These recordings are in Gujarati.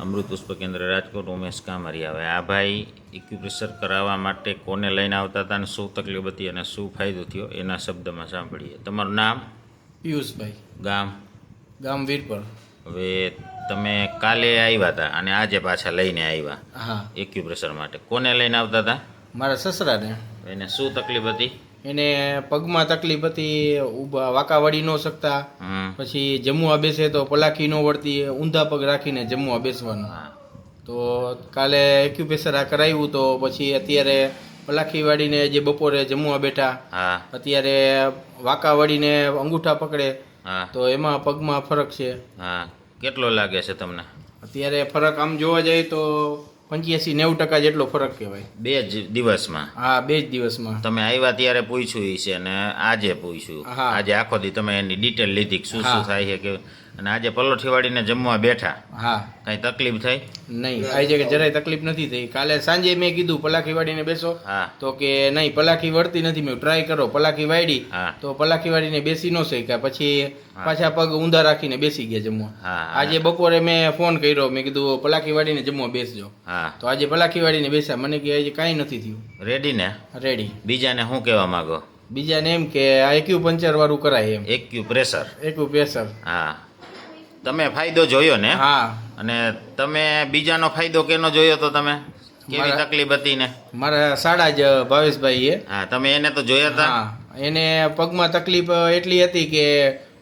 અમૃત પુષ્પ કેન્દ્ર રાજકોટ ઉમેશ કામરિયા. હવે આ ભાઈ ઇક્યુપ્રેશર કરાવવા માટે કોને લઈને આવતા હતા અને શું તકલીફ હતી અને શું ફાયદો થયો એના શબ્દમાં સાંભળીએ. તમારું નામ? પિયુષભાઈ. ગામ? ગામ વીરપર. હવે તમે કાલે આવ્યા હતા અને આજે પાછા લઈને આવ્યા હા. એક્યુપ્રેશર માટે. કોને લઈને આવતા હતા? મારા સસરાને. એને શું તકલીફ હતી? એને પગમાં તકલીફ હતી વાંકા વળી ન શકતા. પછી જમવા બેસે તો પલાખી ન વળતી ઊંધા પગ રાખીને જમવા બેસવાનું તો કાલે એક્યુપ્રેશર આ કરાવ્યું તો પછી અત્યારે પલાખી વાળીને જે બપોરે જમવા બેઠા અત્યારે વાંકા વળીને અંગૂઠા પકડે તો એમાં પગમાં ફરક છે. હા. કેટલો લાગે છે તમને? અત્યારે ફરક આમ જોવા જઈએ તો પંચ્યાસી નેવું ટકા જેટલો ફરક કહેવાય. બે જ દિવસમાં? હા બે જ દિવસમાં. તમે આવ્યા ત્યારે પૂછ્યું છે અને આજે પૂછ્યું. આજે આખો દી તમે એની ડિટેલ લીધી શું શું થાય છે કે અને આજે પલોઠીવાડીને જમવા બેઠા. હા. કઈ તકલીફ થઈ? નહીં આજે જરાય તકલીફ નથી થઈ. કાલે સાંજે મેં કીધું પલાખી વાળીને બેસો. હા. તો કે નહીં પલાખી વળતી નથી. મેં ટ્રાય કરો પલાખી હા. તો પલાખીવાડીને બેસી ન શક્યા. પછી પાછા પગ ઊંધા રાખીને બેસી ગયા જમવા. આજે બપોરે મેં ફોન કર્યો. મેં કીધું પલાખી વાળીને જમવા બેસજો. હા. તો આજે પલાખીવાડીને બેસ્યા. મને કે આજે કાંઈ નથી થયું. રેડી ને? રેડી બીજાને શું કહેવા માંગો? બીજાને એમ કે આ એક્યુ પંચર વાળું કરાય એમ. એક્યુ પ્રેશર એક્યુ પ્રેશર હા. તમે ફાયદો જોયો ને? હા. અને તમે બીજાનો ફાયદો કેનો જોયો તો તમે? કેવી તકલીફ હતી ને? મારા સાડા જ ભાવેશભાઈ એ હા તમે એને તો જોયા હતા? એને પગમાં તકલીફ એટલી હતી કે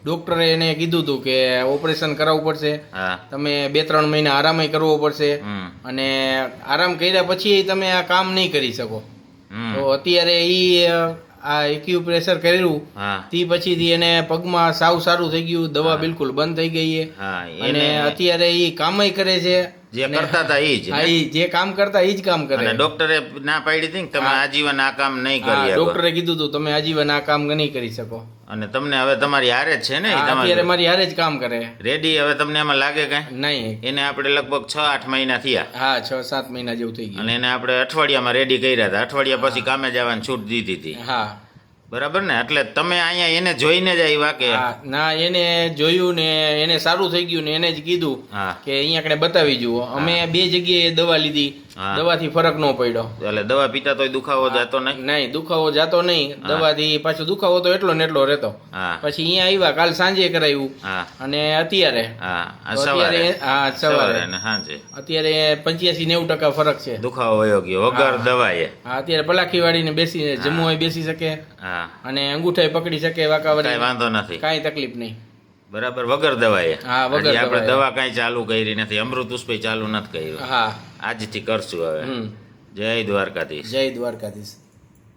ડોક્ટરે એને કીધું હતું કે ઓપરેશન કરાવવું પડશે. હા. તમે બે ત્રણ મહિના આરામય કરવો પડશે. અને આરામ કર્યા પછી તમે આ કામ નહીં કરી શકો. તો અત્યારે ઈ અ, આ એક્યુ પ્રેશર કર્યું હા. તે પછીથી એને પગમાં સાવ સારું થઈ ગયું દવા બિલકુલ બંધ થઈ ગઈ અને એને અત્યારે એ કામય કરે છે. જે કરતા હતા એ જ હા ઈ જે કામ કરતા એ જ કામ કરે. અને ડોક્ટરે ના પાડી હતી ને તમે આજીવન આ કામ નહીં હા, કરી શકો? ડોક્ટરે કીધું હતું તમે આજીવન આ કામ નહીં કરી શકો. અને તમને હવે તમારી હારે જ છે ને ઈ હા, તમારી? અત્યારે મારી હારે જ કામ કરે. રેડી હવે તમને એમાં લાગે કઈ? નહીં. એને આપણે લગભગ છ આઠ મહિના થયા. હા છ સાત મહિના જેવું થઈ ગયું. અને એને આપણે અઠવાડિયામાં રેડી કર્યા હતા. અઠવાડિયા પછી કામે જવાની છૂટ દીધી હતી. હા. બરાબર ને? એટલે તમે અહીંયા એને જોઈને જ આવ્યા કે? હા ના એને જોયું ને એને સારું થઈ ગયું ને એને જ કીધું કે અહીંયા આપણે બતાવી જુઓ. અમે બે જગ્યાએ દવા લીધી. દવાથી ફરક ન પડ્યો. એટલે દવા પીતા તોય દુખાવો જતો નહીં? નહીં દુખાવો જાતો નહીં. દવાથી પાછો દુખાવો તો એટલો ને એટલો રહેતો. પછી અહીંયા આવ્યા કાલ સાંજે કરાવ્યું અને અત્યારે. હા સવારે અત્યારે હા સવારે. સવારે અત્યારે પંચ્યાસી નેવું ટકા ફરક છે. દુખાવો વયો ગયો. વગર દવાએ. હા અત્યારે પલાખી વાળીને બેસી જમવું બેસી શકે. અને અંગૂઠાય પકડી શકે વાંકા વાંધો નથી. કાંઈ તકલીફ નહીં. બરાબર વગર દવાએ. હા, વગર આપણે દવા કઈ ચાલુ કરી નથી અમૃત પુષ્પે ચાલુ નથી કર્યું. હા. આજથી કરશું હવે. જય દ્વારકાધીશ. જય દ્વારકાધીશ.